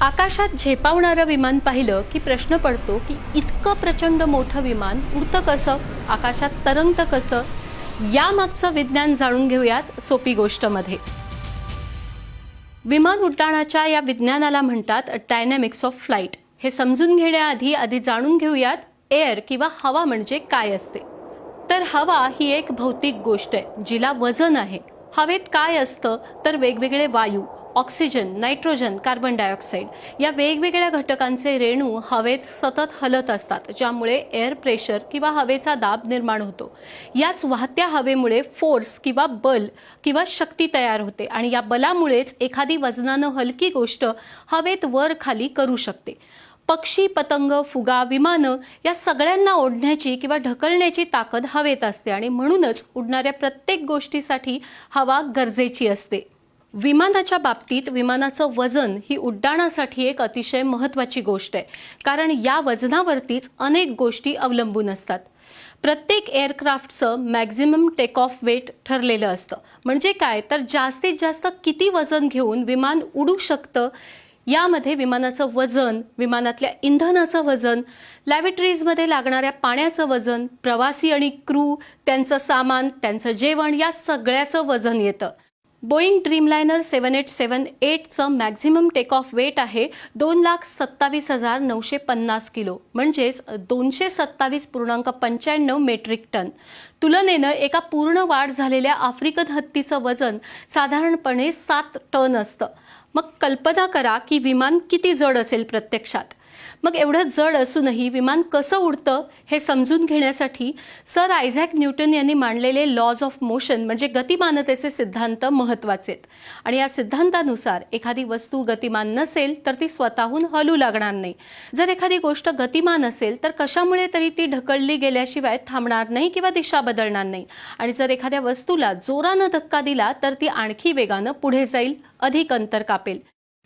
आकाशात झेपावणारं विमान पाहिलं की प्रश्न पडतो की इतकं प्रचंड मोठं विमान उडतं कसं? आकाशात तरंगतं कसं? यामागचं विज्ञान जाणून घेऊयात सोपी गोष्टमध्ये. विमान उड्डाणाच्या या विज्ञानाला म्हणतात डायनॅमिक्स ऑफ फ्लाईट हे समजून घेण्याआधी आधी जाणून घेऊयात एअर किंवा हवा म्हणजे काय असते. तर हवा ही एक भौतिक गोष्ट आहे जिला वजन आहे. हवेत काय असतं तर वेगवेगळे वायू ऑक्सिजन नायट्रोजन कार्बन डायऑक्साईड या वेगवेगळ्या घटकांचे रेणू हवेत सतत हलत असतात ज्यामुळे एअर प्रेशर किंवा हवेचा दाब निर्माण होतो. याच वाहत्या हवेमुळे फोर्स किंवा बल किंवा शक्ती तयार होते आणि या बलामुळेच एखादी वजनानं हलकी गोष्ट हवेत वर खाली करू शकते. पक्षी पतंग फुगा विमानं या सगळ्यांना ओढण्याची किंवा ढकलण्याची ताकद हवेत असते आणि म्हणूनच उडणाऱ्या प्रत्येक गोष्टीसाठी हवा गरजेची असते. विमानाच्या बाबतीत विमानाचं वजन ही उड्डाणासाठी एक अतिशय महत्त्वाची गोष्ट आहे. कारण या वजनावरतीच अनेक गोष्टी अवलंबून असतात. प्रत्येक एअरक्राफ्टचं मॅक्झिमम टेक ऑफ वेट ठरलेलं असतं. म्हणजे काय? तर जास्तीत जास्त किती वजन घेऊन विमान उडू शकतं? यामध्ये विमानाचं वजन विमानातल्या इंधनाचं वजन लॅबोरेटरीजमध्ये लागणाऱ्या पाण्याचं वजन प्रवासी आणि क्रू त्यांचं सामान त्यांचं जेवण या सगळ्याचं वजन येतं. Boeing dreamliner seven eight seven एटचं maximum take off weight आहे दोन लाख सत्तावीस हजार नऊशे पन्नास किलो म्हणजेच दोनशे सत्तावीस पूर्णांक पंच्याण्णव मेट्रिक टन तुलनेनं एका पूर्ण वाढ झालेल्या आफ्रिकन हत्तीचं वजन साधारणपणे सात टन असतं. मग कल्पना करा की विमान किती जड असेल प्रत्यक्षात. मग एवढं जड असूनही विमान कसं उडतं हे समजून घेण्यासाठी सर आयझॅक न्यूटन यांनी मांडलेले लॉज ऑफ मोशन म्हणजे गतिमानतेचे सिद्धांत महत्त्वाचे आहेत. आणि या सिद्धांतानुसार एखादी वस्तू गतिमान नसेल तर ती स्वतःहून हलू लागणार नाही. जर एखादी गोष्ट गतिमान असेल तर कशामुळे तरी ती ढकलली गेल्याशिवाय थांबणार नाही किंवा दिशा बदलणार नाही. आणि जर एखाद्या वस्तूला जोरानं धक्का दिला तर ती आणखी वेगानं पुढे जाईल अधिक अंतर कापेल.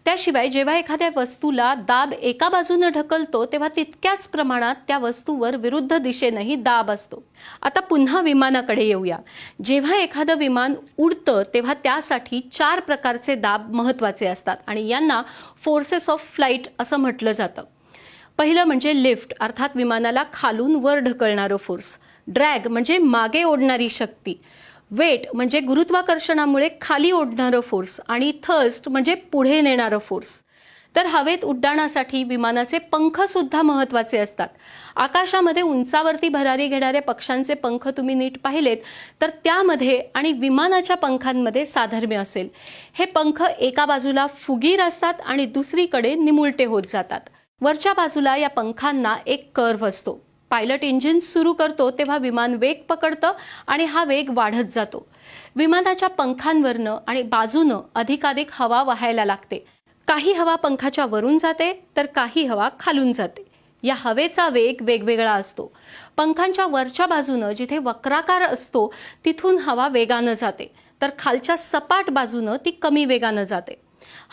त्याशिवाय जेव्हा एखाद्या वस्तूला दाब एका बाजूनं ढकलतो तेव्हा तितक्याच प्रमाणात त्या वस्तूवर विरुद्ध दिशेनंही दाब असतो. आता पुन्हा विमानाकडे येऊया. जेव्हा एखादं विमान उडतं तेव्हा त्यासाठी चार प्रकारचे दाब महत्त्वाचे असतात आणि यांना फोर्सेस ऑफ फ्लाईट असं म्हटलं जातं. पहिलं म्हणजे लिफ्ट अर्थात विमानाला खालून वर ढकलणारं फोर्स ड्रॅग म्हणजे मागे ओढणारी शक्ती. वेट म्हणजे गुरुत्वाकर्षणामुळे खाली ओढणारं फोर्स आणि थर्स्ट म्हणजे पुढे नेणारं फोर्स तर हवेत उड्डाणासाठी विमानाचे पंख सुद्धा महत्त्वाचे असतात. आकाशामध्ये उंचावरती भरारी घेणाऱ्या पक्ष्यांचे पंख तुम्ही नीट पाहिलेत तर त्यामध्ये आणि विमानाच्या पंखांमध्ये साधर्म्य असेल. हे पंख एका बाजूला फुगीर असतात आणि दुसरीकडे निमुळटे होत जातात. वरच्या बाजूला या पंखांना एक कर्व असतो. पायलट इंजिन सुरू करतो तेव्हा विमान वेग पकडतं आणि हा वेग वाढत जातो. विमानाच्या पंखांवरनं आणि बाजूनं अधिकाधिक हवा वाहायला लागते. काही हवा पंखाच्या वरून जाते तर काही हवा खालून जाते. या हवेचा वेग वेगवेगळा असतो. पंखांच्या वरच्या बाजूनं जिथे वक्राकार असतो तिथून हवा वेगानं जाते. तर खालच्या सपाट बाजूनं ती कमी वेगानं जाते.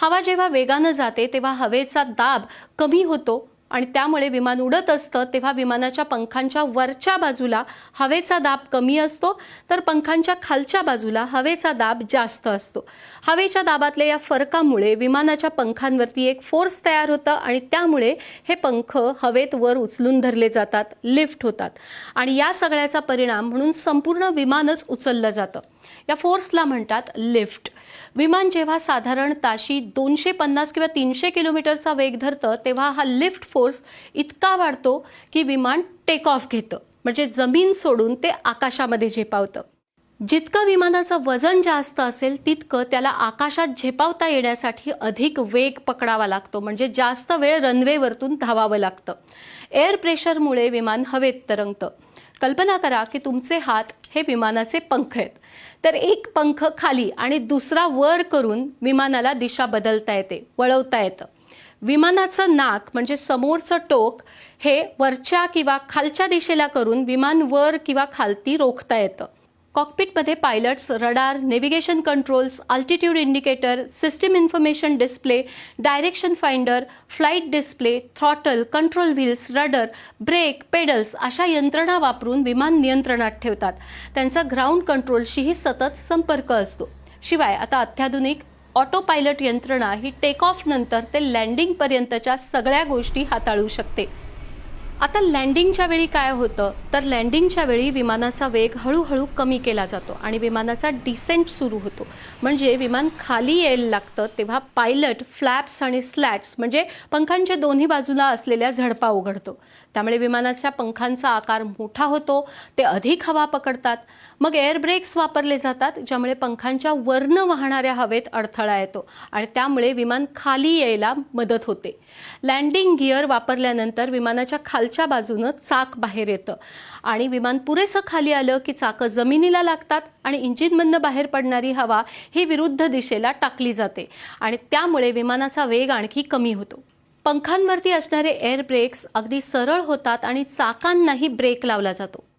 हवा जेव्हा वेगानं जाते तेव्हा हवेचा दाब कमी होतो आणि त्यामुळे विमान उडत असतं तेव्हा विमानाच्या पंखांच्या वरच्या बाजूला हवेचा दाब कमी असतो. तर पंखांच्या खालच्या बाजूला हवेचा दाब जास्त असतो. हवेच्या दाबातल्या या फरकामुळे विमानाच्या पंखांवरती एक फोर्स तयार होतं आणि त्यामुळे हे पंख हवेत वर उचलून धरले जातात लिफ्ट होतात. आणि या सगळ्याचा परिणाम म्हणून संपूर्ण विमानच उचललं जातं. या फोर्सला म्हणतात लिफ्ट. विमान जेव्हा साधारण ताशी दोनशे पन्नास किंवा तीनशे किलोमीटरचा वेग धरतं तेव्हा हा लिफ्ट फोर्स इतका वाढतो की विमान टेक ऑफ घेतं. म्हणजे जमीन सोडून ते आकाशामध्ये झेपावतं. जितकं विमानाचं वजन जास्त असेल तितकं त्याला आकाशात झेपावता येण्यासाठी अधिक वेग पकडावा लागतो. म्हणजे जास्त वेळ रनवेवरतून धावावं लागतं. एअर प्रेशरमुळे विमान हवेत तरंगतं. कल्पना करा की तुमचे हात हे विमानाचे पंख आहेत. तर एक पंख खाली आणि दुसरा वर करून विमानाला दिशा बदलता येते वळवता येतं. विमानाचं नाक म्हणजे समोरचं टोक हे वरच्या किंवा खालच्या दिशेला करून विमान वर किंवा खालती रोखता येतं. कॉकपिटमध्ये pilots radar navigation controls altitude indicator system information display direction finder flight display throttle control wheels rudder brake pedals अशा यंत्रणा वापरून विमान नियंत्रणात ठेवतात. त्यांचा ग्राउंड कंट्रोलशीही सतत संपर्क असतो. शिवाय आता अत्याधुनिक ऑटो पायलट यंत्रणा ही टेक ऑफ नंतर ते लँडिंगपर्यंतच्या सगळ्या गोष्टी हाताळू शकते. आता लँडिंगच्या वेळी काय होतं? तर लँडिंगच्या वेळी विमानाचा वेग हळूहळू कमी केला जातो आणि विमानाचा डिसेंट सुरू होतो. म्हणजे विमान खाली यायला लागतं तेव्हा पायलट फ्लॅप्स आणि स्लॅट्स म्हणजे पंखांच्या दोन्ही बाजूला असलेल्या झडपा उघडतो. त्यामुळे विमानाच्या पंखांचा आकार मोठा होतो ते अधिक हवा पकडतात. मग एअर ब्रेक्स वापरले जातात ज्यामुळे पंखांच्या वरनं वाहणाऱ्या हवेत अडथळा येतो आणि त्यामुळे विमान खाली यायला मदत होते. लँडिंग गिअर वापरल्यानंतर विमानाच्या वरच्या बाजूनं चाक बाहेर येतं. आणि विमान पुरेसं खाली आलं की चाकं जमिनीला लागतात आणि इंजिनमधनं बाहेर पडणारी हवा ही विरुद्ध दिशेला टाकली जाते. आणि त्यामुळे विमानाचा वेग आणखी कमी होतो. पंखांवरती असणारे एअर ब्रेक्स अगदी सरळ होतात आणि चाकांनाही ब्रेक लावला जातो.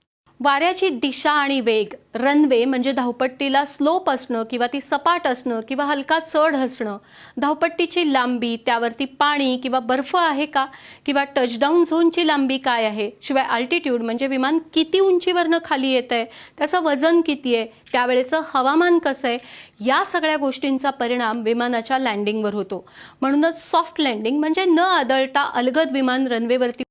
वाऱ्याची दिशा आणि वेग रनवे म्हणजे धावपट्टीला स्लोप असणं किंवा ती सपाट असणं किंवा हलका चढ असणं. धावपट्टीची लांबी त्यावरती पाणी किंवा बर्फ आहे का? किंवा टचडाऊन झोनची लांबी काय आहे? शिवाय अल्टिट्यूड म्हणजे विमान किती उंचीवरनं खाली येत आहे त्याचं वजन किती आहे? त्यावेळेचं हवामान कसं आहे? या सगळ्या गोष्टींचा परिणाम विमानाच्या लँडिंगवर होतो. म्हणूनच सॉफ्ट लँडिंग म्हणजे न आदळता अलगद विमान रनवेवरती